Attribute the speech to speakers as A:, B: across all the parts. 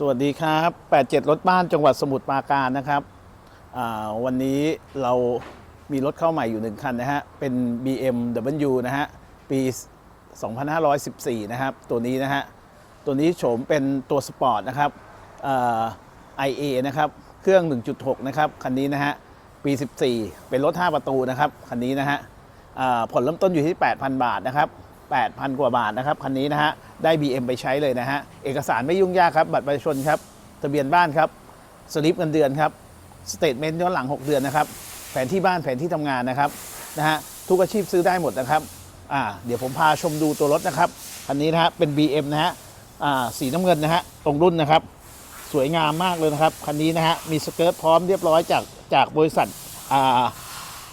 A: สวัสดีครับ 87 รถบ้านจังหวัดสมุทรปราการนะครับ วันนี้เรามีรถเข้าใหม่อยู่หนึ่งคันนะฮะ เป็น BMW นะฮะ ปี 2514 นะครับ ตัวนี้นะฮะ ตัวนี้โฉมเป็นตัวสปอร์ตนะครับ IA นะครับ เครื่อง 1.6 นะครับ คันนี้นะฮะ ปี 14 เป็นรถ 5 ประตูนะครับ คันนี้นะฮะผ่อนเริ่มต้นอยู่ที่ 8,000 บาทนะครับ 8,000 กว่าบาทนะครับคันนี้นะฮะได้ BM ไปใช้เลยนะฮะเอกสารไม่ยุ่งยากครับบัตรประชาชนครับทะเบียนบ้านครับสลิปเงินเดือนครับสเตทเมนต์ย้อนหลัง 6 เดือนนะครับแผนที่บ้านแผนที่ทำงานนะครับนะฮะทุกอาชีพซื้อได้หมดนะครับอ่าเดี๋ยวผมพาชมดูตัวรถนะครับคันนี้นะฮะเป็น BM นะฮะอ่าสีน้ำเงินนะฮะตรงรุ่นนะครับสวยงามมากเลยนะครับคันนี้นะฮะมีสเกิร์ตพร้อมเรียบร้อยจากจากบริษัทอ่า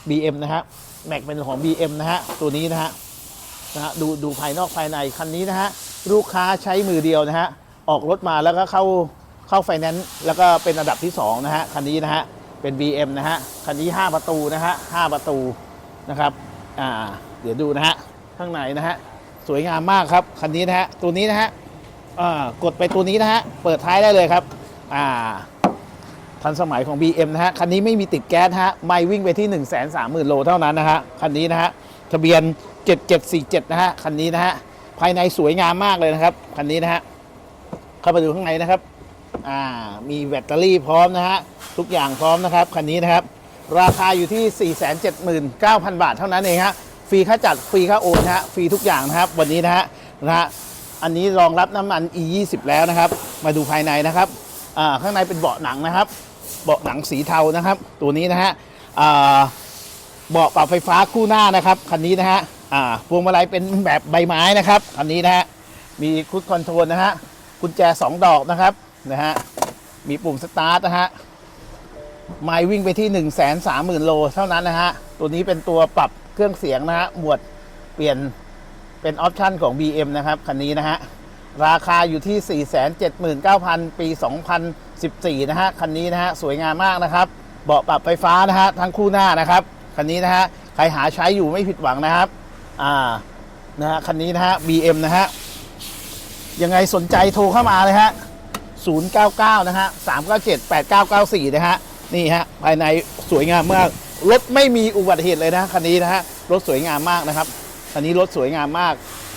A: BM นะฮะแม็กเป็นของ BM นะฮะตัวนี้นะฮะ นะฮะดูดูภายนอกภายในคันนี้นะฮะลูกค้าใช้มือเดียวนะฮะออกรถมาแล้วก็เข้าเข้าไฟแนนซ์แล้วก็เป็นอันดับที่2นะฮะคันนี้นะฮะเป็น BM นะฮะคันนี้ 5 ประตูนะฮะ5ประตูนะครับอ่าเดี๋ยวดูนะฮะข้างในนะฮะสวยงามมากครับคันนี้นะฮะตัวนี้นะฮะกดไปตัวนี้นะฮะเปิดท้ายได้เลยครับอ่าทันสมัยของ BM นะฮะคันนี้ไม่มีติดแก๊สฮะไม่วิ่งไปที่ 1 3 0 0 0 0โลเท่านั้นนะฮะคันนี้นะฮะ ทะเบียน 7747 นะฮะ คันนี้นะฮะ ภายในสวยงามมากเลยนะครับ คันนี้นะฮะ เข้าไปดูข้างในนะครับ อ่า มีแบตเตอรี่พร้อมนะฮะ ทุกอย่างพร้อมนะครับ คันนี้นะครับ ราคาอยู่ที่ 479,000 บาทเท่านั้นเองฮะ ฟรีค่าจัด ฟรีค่าโอนฮะ ฟรีทุกอย่างนะครับ วันนี้นะฮะ นะฮะ อันนี้รองรับน้ำมัน E 2 0 แล้วนะครับ มาดูภายในนะครับ อ่า ข้างในเป็นเบาะหนังนะครับ เบาะหนังสีเทานะครับ ตัวนี้นะฮะ อ่า เบาะปรับไฟฟ้าคู่หน้านะครับคันนี้นะฮะอ่าพวงมาลัยเป็นแบบใบไม้นะครับคันนี้นะฮะมีคุดคอนโทรลนะฮะกุญแจ 2 ดอกนะครับนะฮะมีปุ่มสตาร์ทนะฮะไมล์วิ่งไปที่ 1 3 0 0 0 0 โล เท่านั้นนะฮะ ตัวนี้เป็นตัวปรับเครื่องเสียงนะฮะ หมวดเปลี่ยนเป็นออปชั่นของ BM นะครับ คันนี้นะฮะ ราคาอยู่ที่ 479,000 ปี 2014 นะฮะ คันนี้นะฮะ สวยงามมากนะครับ เบาะปรับไฟฟ้านะฮะ ทั้งคู่หน้านะครับ คันนี้นะฮะใครหาใช้อยู่ไม่ผิดหวังนะครับ อ่านะฮะคันนี้นะฮะ BM นะฮะยังไงสนใจโทรเข้ามาเลยฮะ099 นะฮะ 397 8994 นะฮะ นี่ฮะ ภายในสวยงามมาก รถไม่มีอุบัติเหตุเลยนะคันนี้นะฮะ รถสวยงามมากนะครับ คันนี้รถสวยงามมาก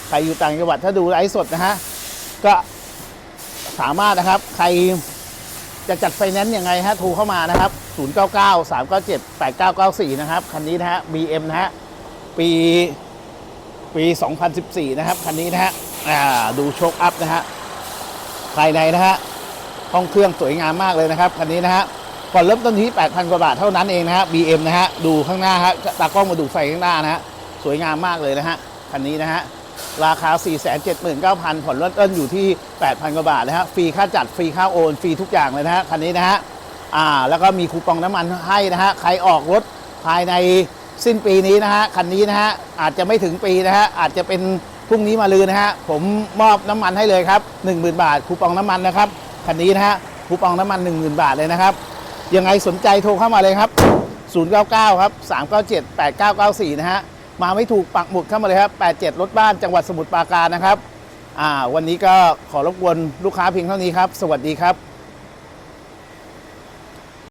A: ใครอยู่ต่างจังหวัดถ้าดูไลฟ์สดนะฮะ ก็สามารถนะครับ ใคร จะจัดไฟแนนซ์ยังไงฮะโทรเข้ามานะครับ 099 397 8994 นะครับ คันนี้นะฮะ BM นะฮะ ปี ปี 2014 นะครับ คันนี้นะฮะดูโชคอัพนะฮะ ภายในนะฮะ ห้องเครื่องสวยงามมากเลยนะครับ คันนี้นะฮะก่อนเริ่มต้นที่ 8,000 กว่าบาทเท่านั้นเองนะฮะ BM นะฮะ ดูข้างหน้าฮะ ตากล้องมาดูไฟข้างหน้านะฮะ สวยงามมากเลยนะฮะ คันนี้นะฮะ ราคา 479,000 ผ่อนรถต้นอยู่ที่ 8,000 กว่าบาทนะฮะฟรีค่าจัดฟรีค่าโอนฟรีทุกอย่างเลยนะฮะคันนี้นะฮะอ่าแล้วก็มีคูปองน้ำมันให้นะฮะใครออกรถภายในสิ้นปีนี้นะฮะคันนี้นะฮะอาจจะไม่ถึงปีนะฮะอาจจะเป็นพรุ่งนี้มาลืนนะฮะผมมอบน้ำมันให้เลยครับ 10,000 บาทคูปองน้ำมันนะครับคันนี้นะฮะคูปองน้ำมัน 10,000 บาทเลยนะครับยังไงสนใจโทรเข้ามาเลยครับ 099 ครับ 397 8994 นะฮะ มาไม่ถูกปักหมุดเข้ามาเลยครับ 87 รถบ้านจังหวัดสมุทรปราการนะครับ อ่า วันนี้ก็ขอรบกวนลูกค้าเพียงเท่านี้ครับ สวัสดีครับ